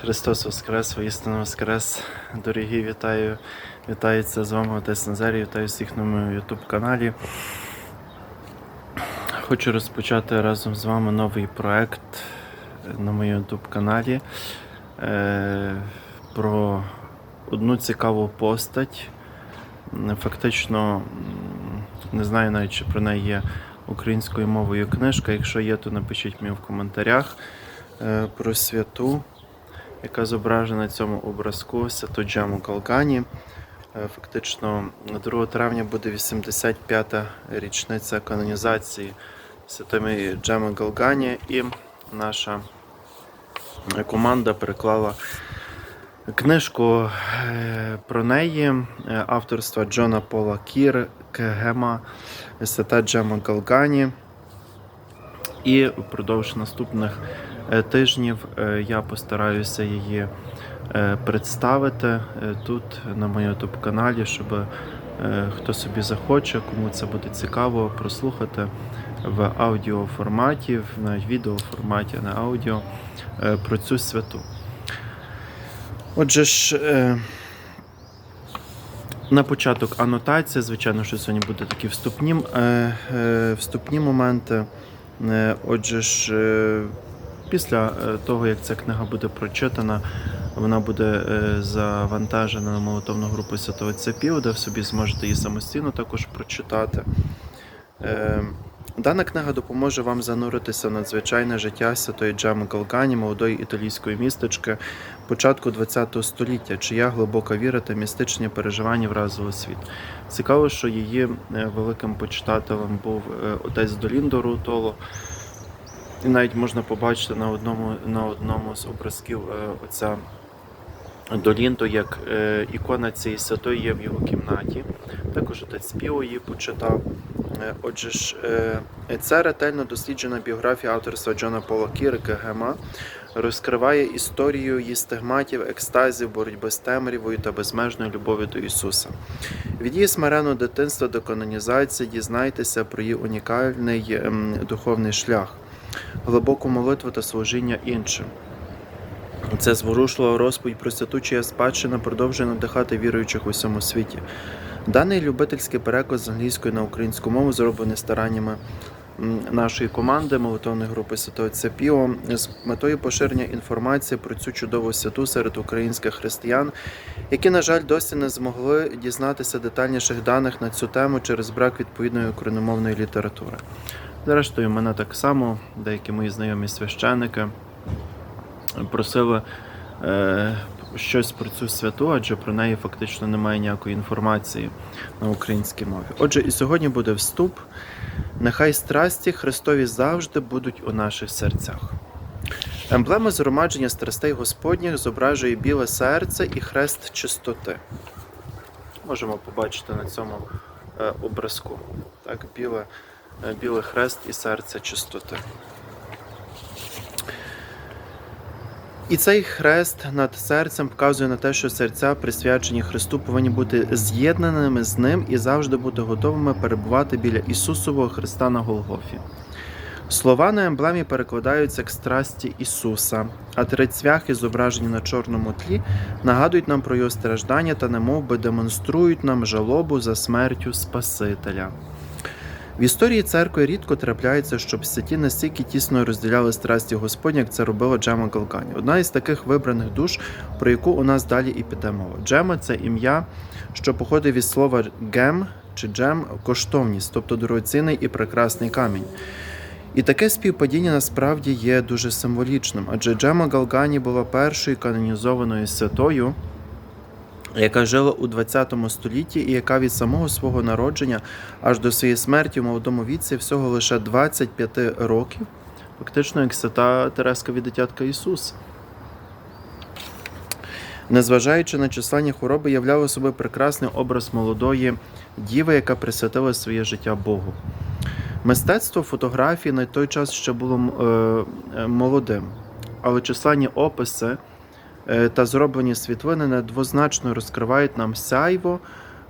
Христос Воскрес, воістину Воскрес. Дорогі, вітаю. Вітається з вами отець Назарій, вітаю всіх на моєму YouTube каналі. Хочу розпочати разом з вами новий проект на моєму YouTube каналі е, про одну цікаву постать. Фактично, не знаю навіть, чи про неї є українською мовою книжка. Якщо є, то напишіть мені в коментарях е, про святу яка зображена на цьому образку Свято Джему Галгані. Е, Фактично 2 травня буде 85-та річниця канонізації Святої Джеми Галгані, і наша команда переклала книжку е, про неї е, авторства Джона Пола Кір Кегема Свята Джема Галгані. І впродовж наступних тижнів е, я постараюся її е, представити е, тут на моєму youtube каналі, щоб е, хто собі захоче, кому це буде цікаво, прослухати в аудіоформаті, в відеоформаті, а не аудіо е, про цю святу. Отже ж. е, на початок анотація, звичайно, що сьогодні буде такі вступні, е, е, вступні моменти. Е, Отже ж, е, після е, того, як ця книга буде прочитана, вона буде е, завантажена на молитовну групу Святого Піо, де ви собі зможете її самостійно також прочитати. Е, Дана книга допоможе вам зануритися в надзвичайне життя святої Джеми Галгані, молодої італійської містечки початку ХХ століття, чия глибока віра та містичні переживання вразили світ. Цікаво, що її великим почитателем був отець Доліндо Рутоло. І навіть можна побачити на одному, на одному з образків е, отця Доліндо, як е, ікона цієї святої є в його кімнаті. Також отець Піо її почитав. Е, Отже ж, це ретельно досліджена біографія авторства Джона Пола Кірика Гема розкриває історію її стигматів, екстазів, боротьби з темрявою та безмежною любов'ю до Ісуса. Від її смиреного дитинства до канонізації дізнайтеся про її унікальний ем, духовний шлях, глибоку молитву та служіння іншим. Це зворушлива розповідь про святу, спадщина продовжує надихати віруючих у всьому світі. Даний любительський переклад з англійської на українську мову зроблений стараннями нашої команди молитовної групи Святого Отця Піо з метою поширення інформації про цю чудову святу серед українських християн, які, на жаль, досі не змогли дізнатися детальніших даних на цю тему через брак відповідної україномовної літератури. Зрештою, мене так само, деякі мої знайомі священники просили е, щось про цю святу, адже про неї фактично немає ніякої інформації на українській мові. Отже, і сьогодні буде вступ. Нехай страсті Христові завжди будуть у наших серцях. Емблема згромадження страстей Господніх зображує біле серце і хрест чистоти. Можемо побачити на цьому е, образку. Так, біле, білий хрест і серце чистоти. І цей хрест над серцем вказує на те, що серця, присвячені Христу, повинні бути з'єднаними з ним і завжди бути готовими перебувати біля Ісусового Христа на Голгофі. Слова на емблемі перекладаються як страсті Ісуса, а три цвяхи, зображені на чорному тлі, нагадують нам про його страждання та немов би демонструють нам жалобу за смертю Спасителя. В історії церкви рідко трапляється, щоб святі настільки тісно розділяли страсті Господні, як це робила Джема Галгані. Одна із таких вибраних душ, про яку у нас далі і піде мова. Джема це ім'я, що походить від слова гем чи джем коштовність, тобто дорогоцінний і прекрасний камінь. І таке співпадіння насправді є дуже символічним, адже Джема Галгані була першою канонізованою святою, яка жила у 20 столітті і яка від самого свого народження аж до своєї смерті в молодому віці всього лише 25 років, фактично як свята Тереска від дитятка Ісуса. Незважаючи на численні хвороби, являла собою прекрасний образ молодої діви, яка присвятила своє життя Богу. Мистецтво фотографії на той час ще було е, молодим, але численні описи та зроблені світлини недвозначно розкривають нам сяйво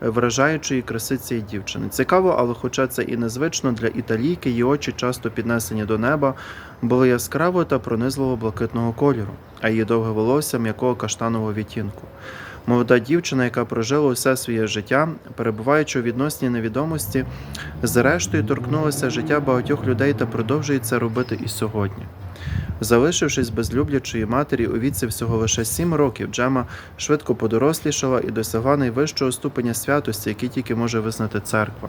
вражаючої краси цієї дівчини. Цікаво, але хоча це і незвично для італійки, її очі часто піднесені до неба, були яскравого та пронизливо блакитного кольору, а її довге волосся м'якого каштанового відтінку. Молода дівчина, яка прожила усе своє життя, перебуваючи у відносній невідомості, зрештою торкнулася життя багатьох людей та продовжує це робити і сьогодні. Залишившись без люблячої матері у віці всього лише сім років, Джема швидко подорослішала і досягла найвищого ступеня святості, який тільки може визнати церква.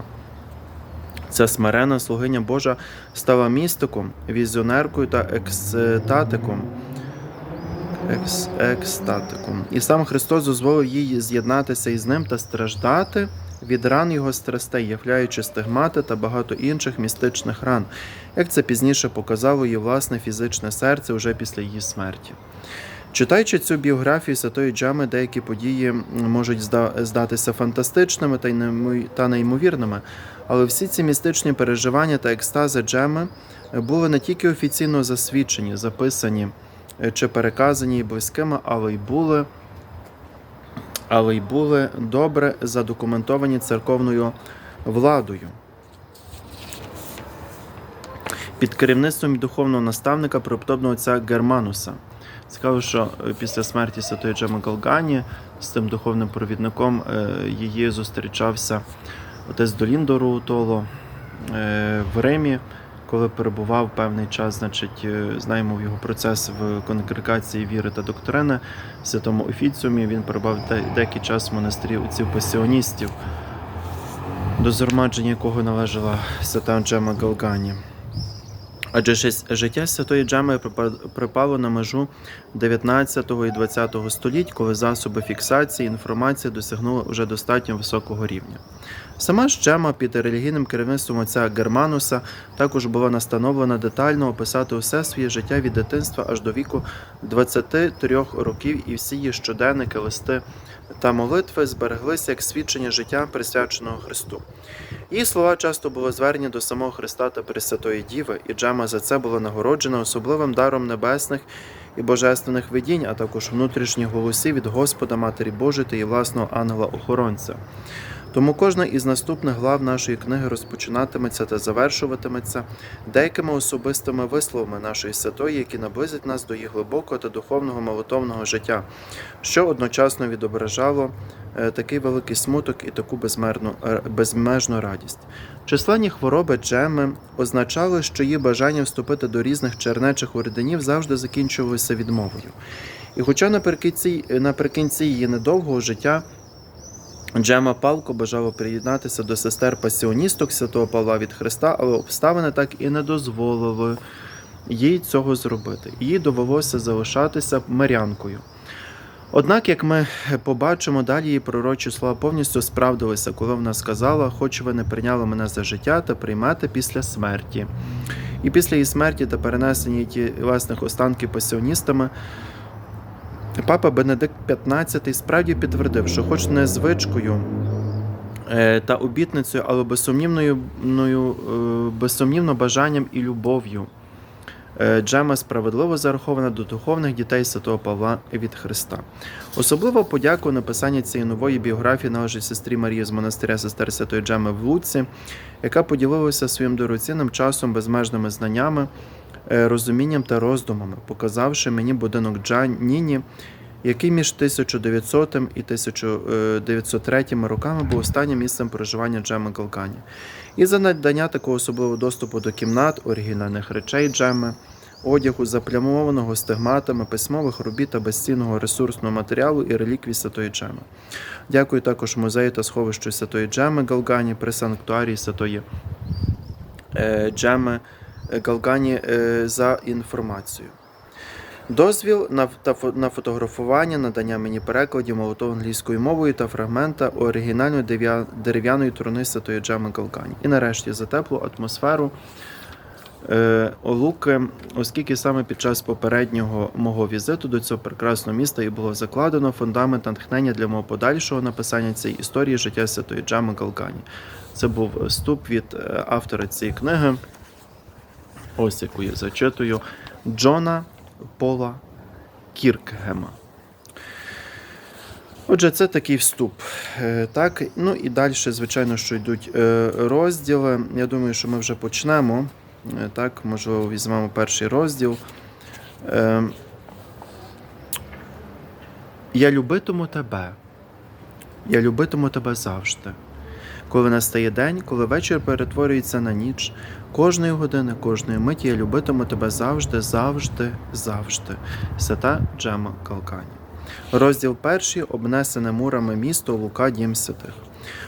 Ця смирена слугиня Божа стала містиком, візіонеркою та екстатиком. Екс, екстатиком. І сам Христос дозволив їй з'єднатися із ним та страждати від ран його страстей, являючи стигмати та багато інших містичних ран, як це пізніше показало її власне фізичне серце уже після її смерті. Читаючи цю біографію Святої Джами, деякі події можуть здатися фантастичними та неймовірними, але всі ці містичні переживання та екстази Джеми були не тільки офіційно засвідчені, записані е, чи переказані близькими, але й були, але й були добре задокументовані церковною владою. Під керівництвом духовного наставника преподобного отця Германуса. Цікаво, що е, після смерті святої Джеми Галгані з тим духовним провідником е, її зустрічався отець Доліндо Роутоло е, в Римі, коли перебував певний час, значить, е, знаємо його процес в конгрегації віри та доктрини в святому офіціумі. Він перебував деякий час в монастирі отців пасіоністів, до згромадження якого належала свята Джема Галгані. Адже життя святої Джеми припало на межу 19 і 20 століть, коли засоби фіксації інформації досягнули вже достатньо високого рівня. Сама ж Джема під релігійним керівництвом отця Германуса також була настановлена детально описати усе своє життя від дитинства аж до віку 23 років, і всі її щоденники, листи та молитви збереглися як свідчення життя присвяченого Христу. Її слова часто були звернені до самого Христа та Пресвятої Діви, і Джема за це була нагороджена особливим даром небесних і божественних видінь, а також внутрішніх голосів від Господа Матері Божої та її власного ангела-охоронця. Тому кожна із наступних глав нашої книги розпочинатиметься та завершуватиметься деякими особистими висловами нашої святої, які наблизять нас до її глибокого та духовного молитовного життя, що одночасно відображало е, такий великий смуток і таку безмерну, е, безмежну радість. Численні хвороби Джеми означали, що її бажання вступити до різних чернечих орденів завжди закінчувалося відмовою. І хоча наприкінці, наприкінці її недовгого життя Джема палко бажала приєднатися до сестер пасіоністок святого Павла від Христа, але обставини так і не дозволили їй цього зробити. Їй довелося залишатися мирянкою. Однак, як ми побачимо, далі її пророчі слова повністю справдилися, коли вона сказала: хоч ви не прийняли мене за життя, та приймете після смерті. І після її смерті та перенесення її тілесних останків пасіоністами, папа Бенедикт XV справді підтвердив, що, хоч не звичкою е, та обітницею, але безсумнівною, е, безсумнівно бажанням і любов'ю. Е, Джема справедливо зарахована до духовних дітей святого Павла від Христа. Особливо подяку написання цієї нової біографії належить сестрі Марії з монастиря сестер Святої Джеми в Луці, яка поділилася своїм дорогоцінним часом, безмежними знаннями, розумінням та роздумами, показавши мені будинок Джаніні, який між 1900 і 1903 роками був останнім місцем проживання Джеми Галкані. І за надання такого особливого доступу до кімнат, оригінальних речей Джеми, одягу, заплямованого стигматами, письмових робіт та безцінного ресурсного матеріалу і реліквій Святої Джеми. Дякую також музею та сховищу Святої Джеми Галгані при санктуарії Святої е, Джеми е, Галгані е, за інформацію. Дозвіл на, фотографування, надання мені перекладів молотов англійською мовою та фрагмента оригінальної дерев'яної труни Святої Джеми Галгані. І нарешті за теплу атмосферу е, Олуки, оскільки саме під час попереднього мого візиту до цього прекрасного міста і було закладено фундамент натхнення для мого подальшого написання цієї історії життя Святої Джеми Галгані. Це був вступ від е, автора цієї книги, ось яку я зачитую, Джона Пола Кіркгема. Отже, це такий вступ. Е, Так, ну і далі, звичайно, що йдуть е, розділи. Я думаю, що ми вже почнемо. Е, Так, можливо, візьмемо перший розділ. Я любитиму тебе. Я любитиму тебе завжди. Коли настає день, коли вечір перетворюється на ніч, кожної години, кожної миті я любитиму тебе завжди, завжди, завжди. Свята Джема Калкані. Розділ перший обнесене мурами місто Лука Дім Святих.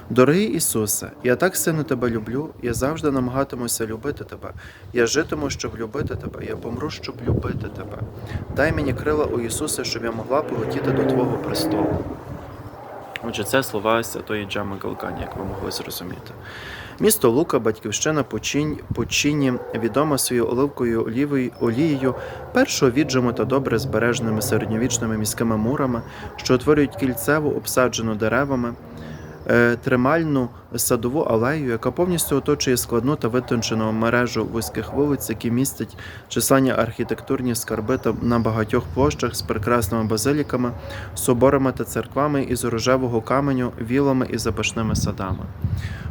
Дорогий Ісусе, я так сильно тебе люблю, я завжди намагатимуся любити тебе. Я житиму, щоб любити тебе, я помру, щоб любити тебе. Дай мені крила у Ісусе, щоб я могла полетіти до Твого престолу. Отже, це слова святої Джами Галкані, як ви могли зрозуміти. Місто Лука, батьківщина Починь, Почині, відома своєю оливкою олівою, олією, першого віджиму та добре збереженими середньовічними міськими мурами, що утворюють кільцеву, обсаджену деревами, тримальну садову алею, яка повністю оточує складну та витончену мережу вузьких вулиць, які містять численні архітектурні скарби та на багатьох площах з прекрасними базиліками, соборами та церквами із рожевого каменю, вілами і запашними садами.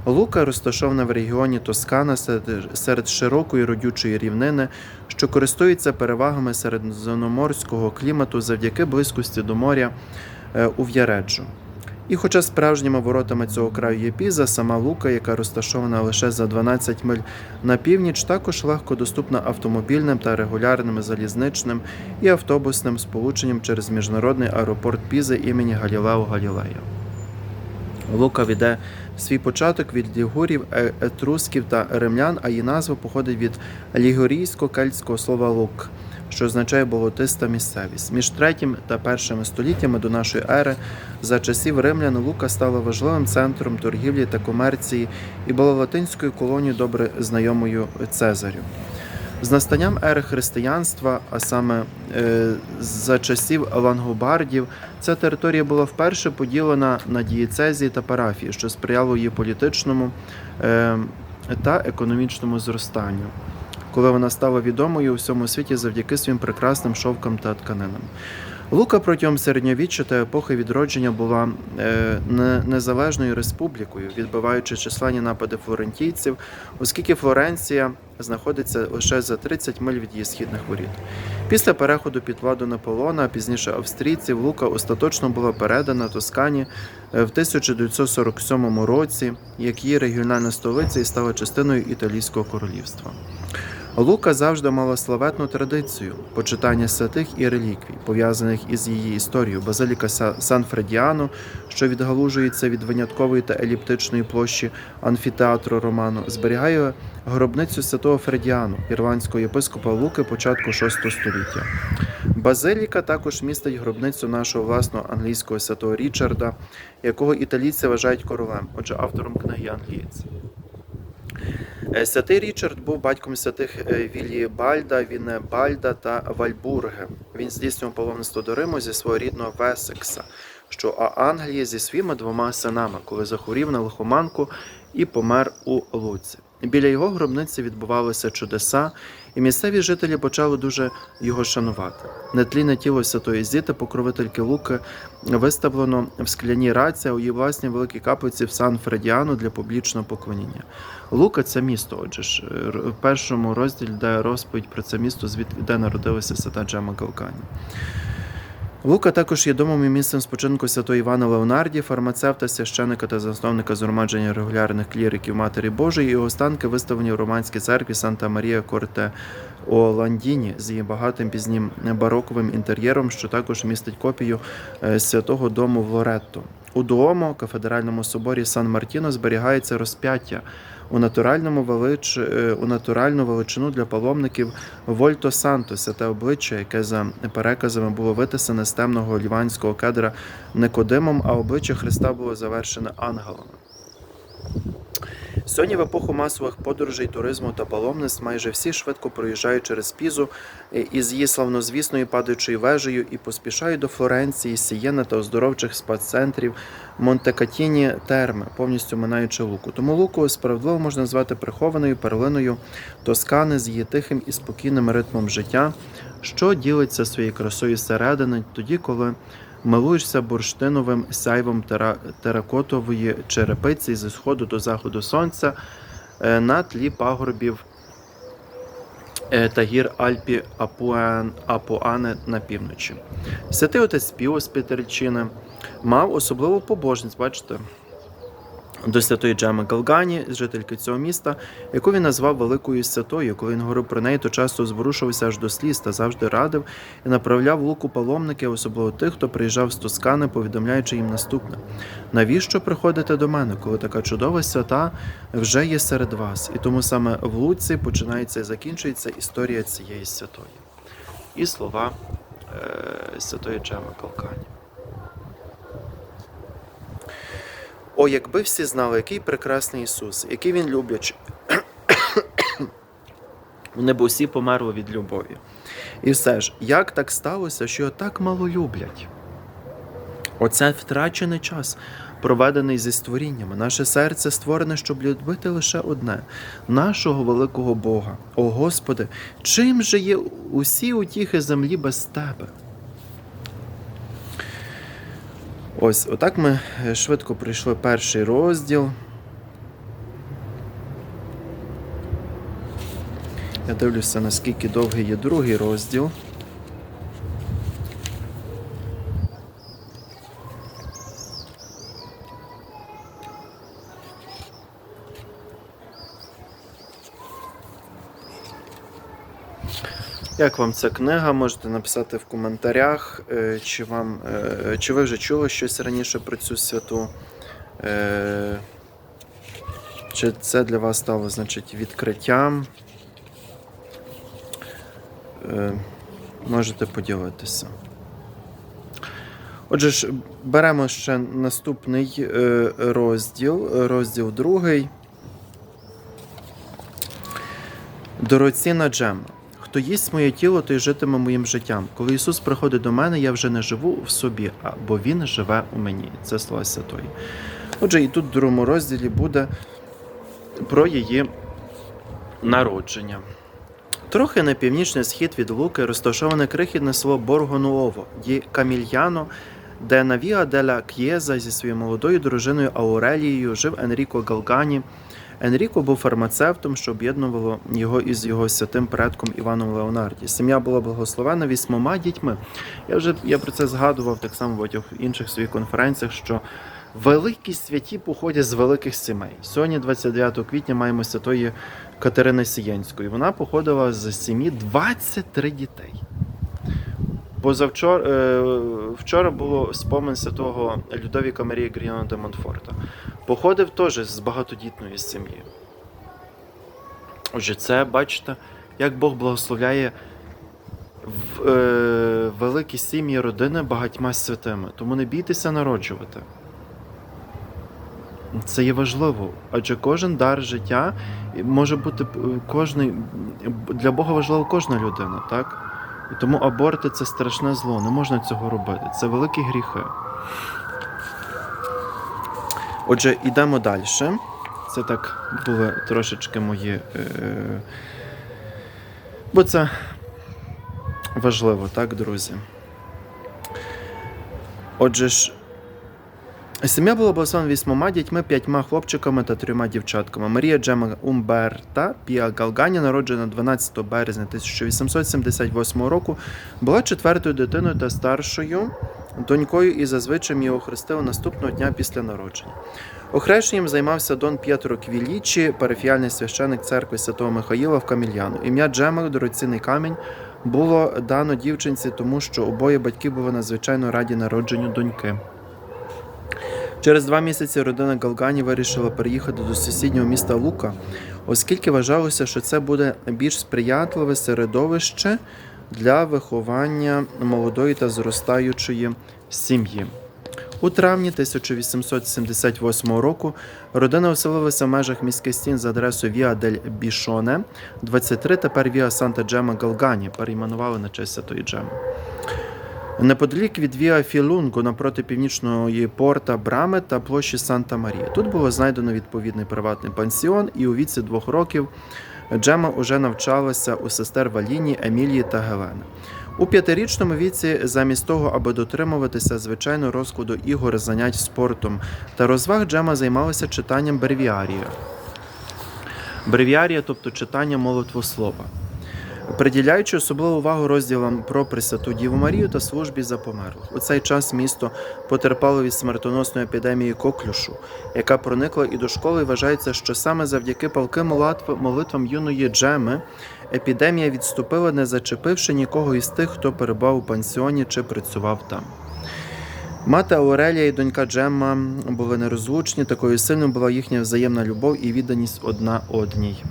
Лука розташована в регіоні Тоскана серед, серед широкої родючої рівнини, що користується перевагами середземноморського клімату завдяки близькості до моря е, у В'яреджу. І хоча справжніми воротами цього краю є Піза, сама Лука, яка розташована лише за 12 миль на північ, також легко доступна автомобільним та регулярним залізничним і автобусним сполученням через міжнародний аеропорт Пізи імені Галілео Галілея. Лука веде свій початок від лігурів, е- етрусків та римлян, а її назва походить від лігурійсько-кельтського слова лук, що означає болотиста місцевість. Між третім та першими століттями до нашої ери за часів римлян Лука стала важливим центром торгівлі та комерції і була латинською колонією добре знайомою Цезарю. З настанням ери християнства, а саме е, за часів лангобардів, ця територія була вперше поділена на дієцезії та парафії, що сприяло її політичному е, та економічному зростанню, коли вона стала відомою у всьому світі завдяки своїм прекрасним шовкам та тканинам. Лука протягом середньовіччя та епохи відродження була е, незалежною республікою, відбиваючи численні напади флорентійців, оскільки Флоренція знаходиться лише за 30 миль від її східних воріт. Після переходу під владу Наполеона, а пізніше австрійців, Лука остаточно була передана Тоскані е, в 1947 році, як її регіональна столиця і стала частиною Італійського королівства. Лука завжди мала славетну традицію почитання святих і реліквій, пов'язаних із її історією. Базиліка Сан Фредіано, що відгалужується від виняткової та еліптичної площі амфітеатру Роману, зберігає гробницю святого Фредіану, ірландського єпископа Луки початку VI століття. Базиліка також містить гробницю нашого власного англійського святого Річарда, якого італійці вважають королем, отже, автором книги англієць. Е, Святий Річард був батьком святих е, Вільєбальда, Вінебальда та Вальбурге. Він здійснював паломництво до Риму зі свого рідного Весекса, що Англії зі своїми двома синами, коли захворів на лихоманку і помер у Луці. Біля його гробниці відбувалися чудеса, і місцеві жителі почали дуже його шанувати. Нетлінне тіло святої Зіти, покровительки Луки, виставлено в скляній раці, а у її власній великій каплиці в Сан Фредіану для публічного поклоніння. Лука це місто. Отже ж, в першому розділі де розповідь про це місто, звідки де народилася свята Джема Галкані. Лука також є домом і місцем спочинку святої Івана Леонарді, фармацевта, священика та засновника згромадження регулярних кліриків Матері Божої. Його останки виставлені в Романській церкві Санта Марія Корте Оландіні з її багатим пізнім бароковим інтер'єром, що також містить копію е, святого дому в Лоретто. У Дуомо, кафедральному соборі Сан Мартіно, зберігається розп'яття у натуральному велич... е, у натуральну величину для паломників Вольто Сантоса та обличчя, яке за переказами було витисане з темного ліванського кедра Никодимом, а обличчя Христа було завершене ангелами. Сьогодні в епоху масових подорожей, туризму та паломництв майже всі швидко проїжджають через Пізу е, із її славнозвісною падаючою вежею і поспішають до Флоренції, Сієна та оздоровчих спа-центрів Монтекатіні Терми, повністю минаючи Луку. Тому Луку справедливо можна назвати прихованою перлиною Тоскани з її тихим і спокійним ритмом життя, що ділиться своєю красою зсередини, тоді, коли милуєшся бурштиновим сяйвом тера- теракотової черепиці зі сходу до заходу сонця е, на тлі пагорбів е, та гір Альпі Апуан, Апуане на півночі. Святий отець Піос з Петерчини мав особливу побожність, бачите, до святої Джеми Галгані, жительки цього міста, яку він назвав Великою Святою. Коли він говорив про неї, то часто зворушувався аж до сліз та завжди радив і направляв луку паломники, особливо тих, хто приїжджав з Тоскани, повідомляючи їм наступне: навіщо приходите до мене, коли така чудова свята вже є серед вас? І тому саме в Луці починається і закінчується історія цієї святої. І слова е, святої Джеми Галгані. О, якби всі знали, який прекрасний Ісус, який Він люблячий. Вони б усі померли від любові. І все ж, як так сталося, що його так мало люблять? Оце втрачений час, проведений зі створіннями. Наше серце створене, щоб любити лише одне нашого великого Бога. О Господи, чим же є усі утіхи землі без Тебе? Ось, отак ми е, швидко пройшли перший розділ. Я дивлюся, наскільки довгий є другий розділ. Як вам ця книга? Можете написати в коментарях, е, чи вам е, чи ви вже чули щось раніше про цю святу. Е, Чи це для вас стало значить, відкриттям? Можете поділитися. Отже ж, беремо ще наступний розділ, розділ другий. Дорогоцінна Джема. Хто їсть моє тіло, той житиме моїм життям. Коли Ісус приходить до мене, я вже не живу в собі, бо Він живе у мені. Це слова Святої. Отже, і тут в другому розділі буде про її народження. Трохи на північний схід від Луки розташоване крихітне село Боргонуово ді Камільяно, де на Віа деля К'єза зі своєю молодою дружиною Аурелією жив Енріко Галгані. Енріко був фармацевтом, що об'єднувало його із його святим предком Іваном Леонарді. Сім'я була благословена вісьмома дітьми. Я вже я про це згадував так само в інших своїх конференціях, що великі святі походять з великих сімей. Сьогодні, 29 квітня, маємо святої Катерини Сієнської. Вона походила з сім'ї 23 дітей. Позавчора е, вчора було спомин святого Людовіка Марії Гріона де Монфорта. Походив теж з багатодітної сім'ї. Отже, це бачите, як Бог благословляє в, е, великі сім'ї родини багатьма святими. Тому не бійтеся народжувати. Це є важливо, адже кожен дар життя може бути е, кожний для Бога важлива кожна людина, так? І тому аборти це страшне зло, не можна цього робити. Це великі гріхи. Отже, йдемо далі. Це так були трошечки мої. Е... Бо це важливо, так, друзі. Отже ж. Сім'я була благословена вісьмома дітьми, п'ятьма хлопчиками та трьома дівчатками. Марія Джема Умберта Піа Галгані, народжена 12 березня 1878 року, була четвертою дитиною та старшою донькою і зазвичай її охрестили наступного дня після народження. Охрещенням займався Дон П'єтро Квілічі, парафіальний священик церкви Святого Михаїла в Камільяну. Ім'я Джема, дорогоцінний камінь, було дано дівчинці, тому що обоє батьки були надзвичайно раді народженню доньки. Через два місяці родина Галгані вирішила переїхати до сусіднього міста Лука, оскільки вважалося, що це буде більш сприятливе середовище для виховання молодої та зростаючої сім'ї. У травні 1878 року родина оселилася в межах міських стін за адресою Віа дель Бішоне, 23, тепер Віа Санта Джема Галгані, перейменували на честь Святої Джеми. Неподалік від Віа Філунго напроти північної порта Брами та площі Санта Марія. Тут було знайдено відповідний приватний пансіон, і у віці двох років Джема уже навчалася у сестер Валіні, Емілії та Гелени. У п'ятирічному віці, замість того, аби дотримуватися звичайного розкладу ігор, занять спортом та розваг, Джема займалася читанням бревіарія. Бревіарія, тобто читання молитвослова, приділяючи особливу увагу розділам про Пресвяту Діву Марію та службі за померлих. У цей час місто потерпало від смертоносної епідемії коклюшу, яка проникла і до школи. І Вважається, що саме завдяки палким молитвам юної Джеми епідемія відступила, не зачепивши нікого із тих, хто перебував у пансіоні чи працював там. Мати Аурелія і донька Джемма були нерозлучні, такою сильною була їхня взаємна любов і відданість одна одній.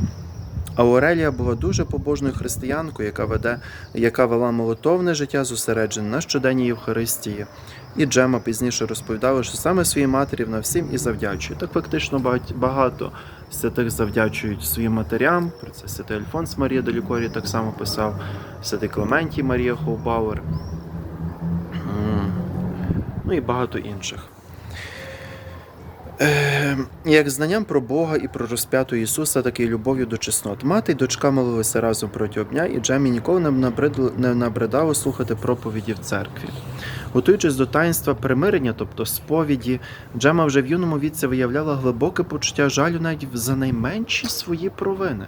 Аурелія була дуже побожною християнкою, яка веде, яка вела молитовне життя зосереджене на щоденній Євхаристії. І Джема пізніше розповідала, що саме своїй матері вона всім і завдячує. Так фактично багато святих завдячують своїм матерям. Про це святий Альфонс Марія Делікорі так само писав, святий Клементій Марія Хоубауер. Ну і багато інших. Е, Як знанням про Бога і про розп'яту Ісуса, так і любов'ю до чеснот. Мати й дочка молилися разом протягом дня, і Джемі ніколи не набридало слухати проповіді в церкві. Готуючись до таїнства примирення, тобто сповіді, Джема вже в юному віці виявляла глибоке почуття жалю навіть за найменші свої провини.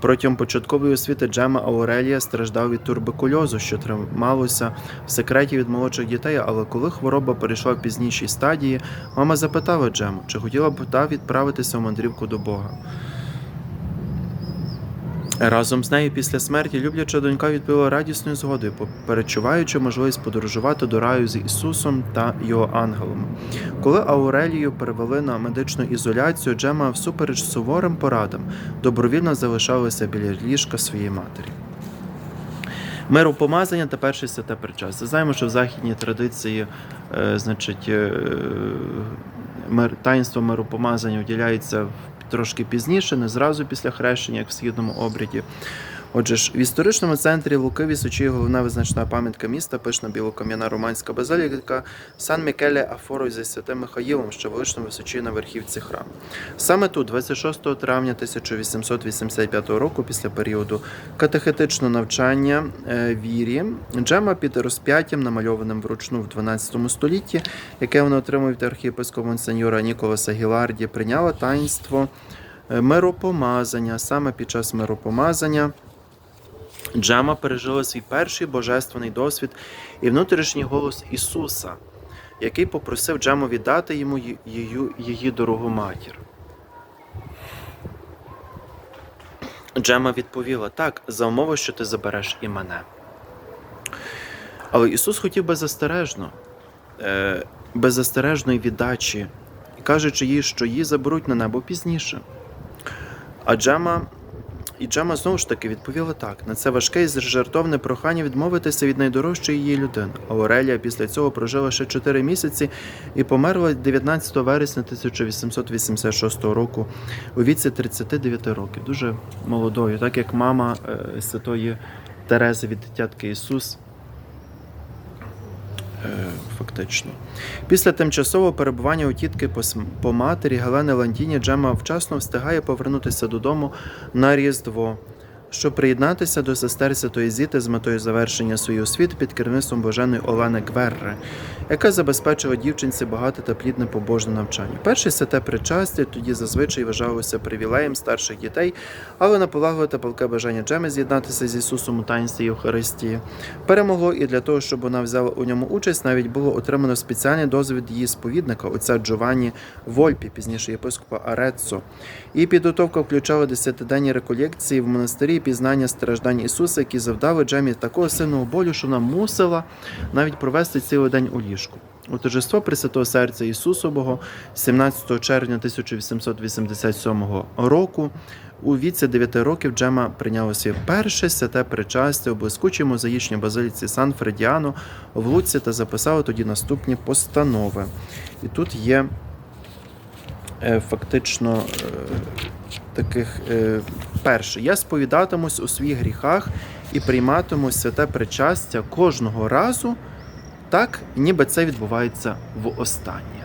Протягом початкової освіти Джема Аурелія страждав від туберкульозу, що трималося в секреті від молодших дітей, але коли хвороба перейшла в пізнішій стадії, мама запитала Джему, чи хотіла б та відправитися в мандрівку до Бога. Разом з нею після смерті любляча донька відповіла радісною згодою, перечуваючи можливість подорожувати до раю з Ісусом та його ангелами. Коли Аурелію перевели на медичну ізоляцію, Джема, всупереч суворим порадам, добровільно залишалася біля ліжка своєї матері. Миропомазання та перше святе причастя. Знаємо, що в західній традиції, е, значить, е, мир, таїнство миропомазання вділяється в- трошки пізніше, не зразу після хрещення, як в східному обряді. Отже ж, в історичному центрі Луки височіє головна визначна пам'ятка міста, пишна білокам'яна романська базиліка Сан Мікеле Афорой зі святим Михаїлом, що велично височіє на верхівці храму. Саме тут, 26 травня 1885 року, після періоду катехетичного навчання е, вірі, Джема під розп'яттям, намальованим вручну в 12 столітті, яке вона отримав від архієпископа монсеньора Ніколаса Гіларді, прийняла таїнство е, миропомазання. Саме під час миропомазання Джема пережила свій перший божественний досвід і внутрішній голос Ісуса, який попросив Джему віддати йому її, її дорогу матір. Джема відповіла так, за умови, що ти забереш і мене. Але Ісус хотів беззастережно, е, беззастережної віддачі, кажучи їй, що її заберуть на небо пізніше. А Джема, і Джема знову ж таки відповіла так: на це важке і зжартовне прохання відмовитися від найдорожчої її людини. Аурелія після цього прожила ще 4 місяці і померла 19 вересня 1886 року у віці 39 років, дуже молодою, так як мама е, святої Терези від дитятки Ісус. Е, Фактично. Після тимчасового перебування у тітки по, матері Гелени Ландіні Джема вчасно встигає повернутися додому на Різдво, щоб приєднатися до сестер Святої Зіти з метою завершення своєї освіти під керівництвом Боженої Олени Гверри, яка забезпечила дівчинці багате та плідне побожне навчання. Перше святе причастя тоді зазвичай вважалося привілеєм старших дітей, але наполегливе та палке бажання Джеми з'єднатися з Ісусом у таїнстві Євхаристії перемогло, і для того, щоб вона взяла у ньому участь, навіть було отримано спеціальний дозвіл від її сповідника, отця Джованні Вольпі, пізніше єпископа Ареццо. Її підготовка включала десятиденні реколекції в монастирі і пізнання страждань Ісуса, які завдали Джемі такого сильного болю, що вона мусила навіть провести цілий день у ліжку. У торжество Пресвятого серця Ісусового 17 червня 1887 року у віці 9 років Джема прийняла своє перше святе причастя у блискучій мозаїчній базиліці Сан Фредіано в Луці та записала тоді наступні постанови. І тут є е, фактично е, таких е, перше. Я сповідатимусь у своїх гріхах і прийматиму святе причастя кожного разу, так, ніби це відбувається в останнє.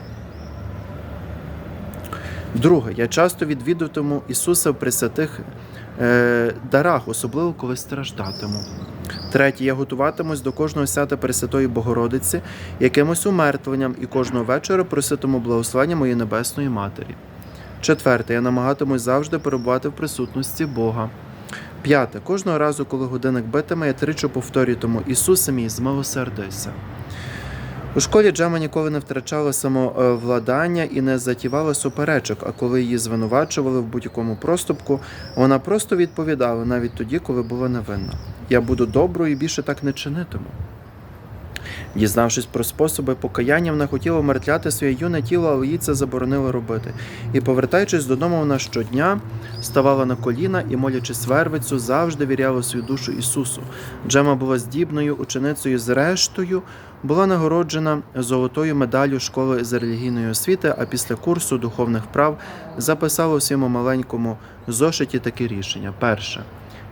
Друге, я часто відвідуватиму Ісуса в пресвятих е, дарах, особливо коли страждатиму. Третє, я готуватимусь до кожного свята Пресвятої Богородиці, якимось умертвленням і кожного вечора проситиму благословення моєї небесної матері. Четверте, я намагатимусь завжди перебувати в присутності Бога. П'яте, кожного разу, коли годинник битиме, я тричі повторюватиму Ісусе мій, змилосердися. У школі Джема ніколи не втрачала самовладання і не затівала суперечок, а коли її звинувачували в будь-якому проступку, вона просто відповідала навіть тоді, коли була невинна. Я буду доброю і більше так не чинитиму. Дізнавшись про способи покаяння, вона хотіла вмертвляти своє юне тіло, але їй це заборонили робити. І, повертаючись додому, вона щодня ставала на коліна і, молячись вервицю, завжди віряла свою душу Ісусу. Джема була здібною ученицею зрештою, була нагороджена золотою медаллю школи з релігійної освіти, а після курсу духовних прав записала у своєму маленькому зошиті такі рішення. Перше.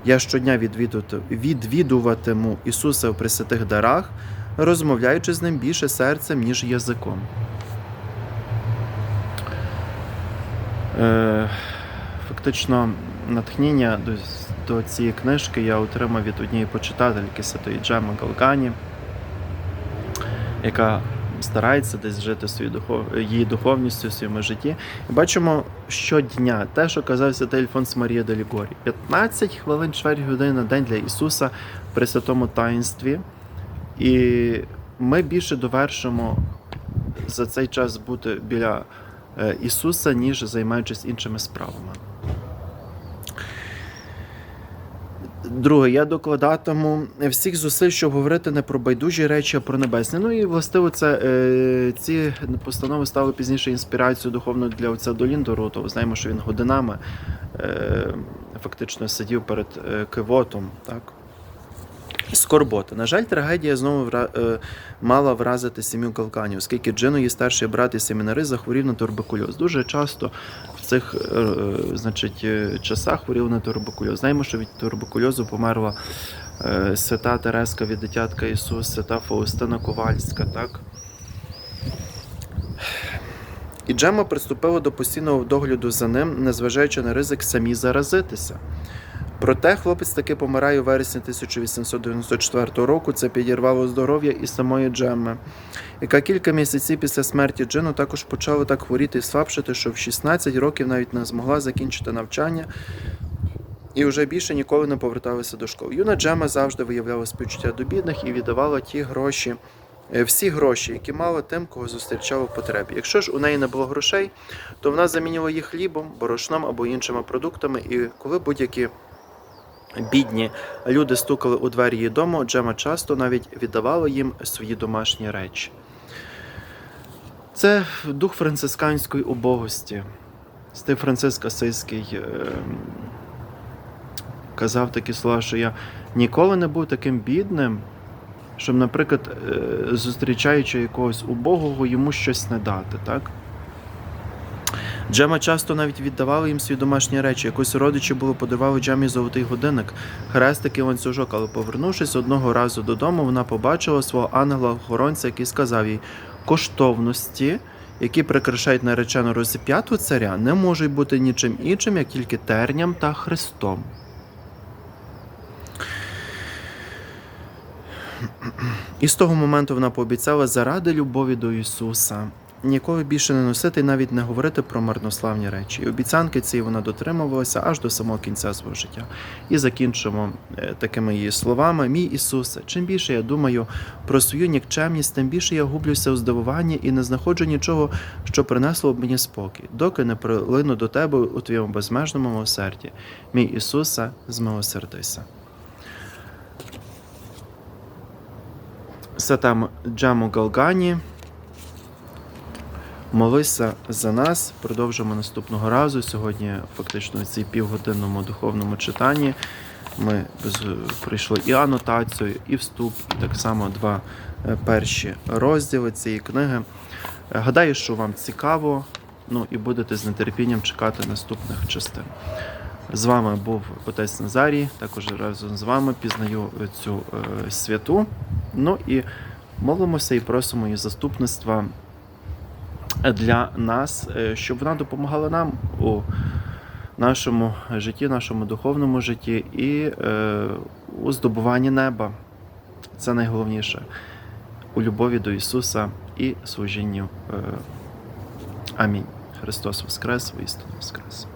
Я щодня відвідувати- відвідуватиму Ісуса в пресвятих дарах, розмовляючи з ним більше серцем, ніж язиком. Е, фактично, натхнення до, до цієї книжки я отримав від однієї почитательки Святої Джеми Галгані, яка старається десь жити свою духов... її духовністю в своєму житті. І бачимо щодня те, що казав святий Альфонс Марія де Лігорі. 15 хвилин, чверть години на день для Ісуса при святому таїнстві. І ми більше довершимо за цей час бути біля е, Ісуса, ніж займаючись іншими справами. Друге, я докладатиму всіх зусиль, щоб говорити не про байдужі речі, а про небесні. Ну і властиво це е, ці постанови стали пізніше інспірацією духовною для отця Доліндору. То знаємо, що він годинами е, фактично сидів перед кивотом. Так? Скорбота. На жаль, трагедія знову вра... е, мала вразити сім'ю Галканів, оскільки Джино, її старший брат і семінари захворів на туберкульоз. Дуже часто в цих е, е, значить, часах хворів на туберкульоз. Знаємо, що від туберкульозу померла свята Тереска від дитятка Ісус, свята Фаустина Ковальська. Так? І Джема приступила до постійного догляду за ним, незважаючи на ризик самі заразитися. Проте хлопець таки помирає у вересні 1894 року. Це підірвало здоров'я і самої Джемми, яка кілька місяців після смерті Джину також почала так хворіти і слабшити, що в 16 років навіть не змогла закінчити навчання і вже більше ніколи не поверталася до школи. Юна Джема завжди виявляла співчуття до бідних і віддавала ті гроші. е, Всі гроші, які мала тим, кого зустрічала в потребі. Якщо ж у неї не було грошей, то вона замінювала їх хлібом, борошном або іншими продуктами, і коли будь-які бідні люди стукали у двері її дому, Джема часто навіть віддавала їм свої домашні речі. Це дух францисканської убогості. Стив Франциск Асийський е, казав такі слова, що я ніколи не був таким бідним, щоб, наприклад, е, зустрічаючи якогось убогого, йому щось не дати. Так? Джема часто навіть віддавала їм свої домашні речі. Якось родичі було подарували Джемі золотий годинник, хрестик і ланцюжок, але повернувшись одного разу додому, вона побачила свого ангела-охоронця, який сказав їй, коштовності, які прикрашають наречену розіп'яту царя, не можуть бути нічим іншим, як тільки терням та хрестом. І з того моменту вона пообіцяла заради любові до Ісуса ніколи більше не носити і навіть не говорити про марнославні речі. І обіцянки цієї вона дотримувалася аж до самого кінця свого життя. І закінчимо е, такими її словами: Мій Ісусе, чим більше я думаю про свою нікчемність, тим більше я гублюся у здивуванні і не знаходжу нічого, що принесло б мені спокій, доки не прилину до тебе у твоєму безмежному милосерді. Мій Ісусе, змилосердися. Свята Джаму Галгані. Молися за нас. Продовжимо наступного разу. Сьогодні, фактично, в цій півгодинному духовному читанні ми пройшли і анотацію, і вступ, і так само два е, перші розділи цієї книги. Е, Гадаю, що вам цікаво, ну і будете з нетерпінням чекати наступних частин. З вами був отець Назарій, також разом з вами пізнаю цю е, святу. Ну і молимося і просимо її заступництва для нас, е, щоб вона допомагала нам у нашому житті, нашому духовному житті і е, у здобуванні неба. Це найголовніше у любові до Ісуса і служінню. Е, Амінь. Христос Воскрес, воістину Воскрес.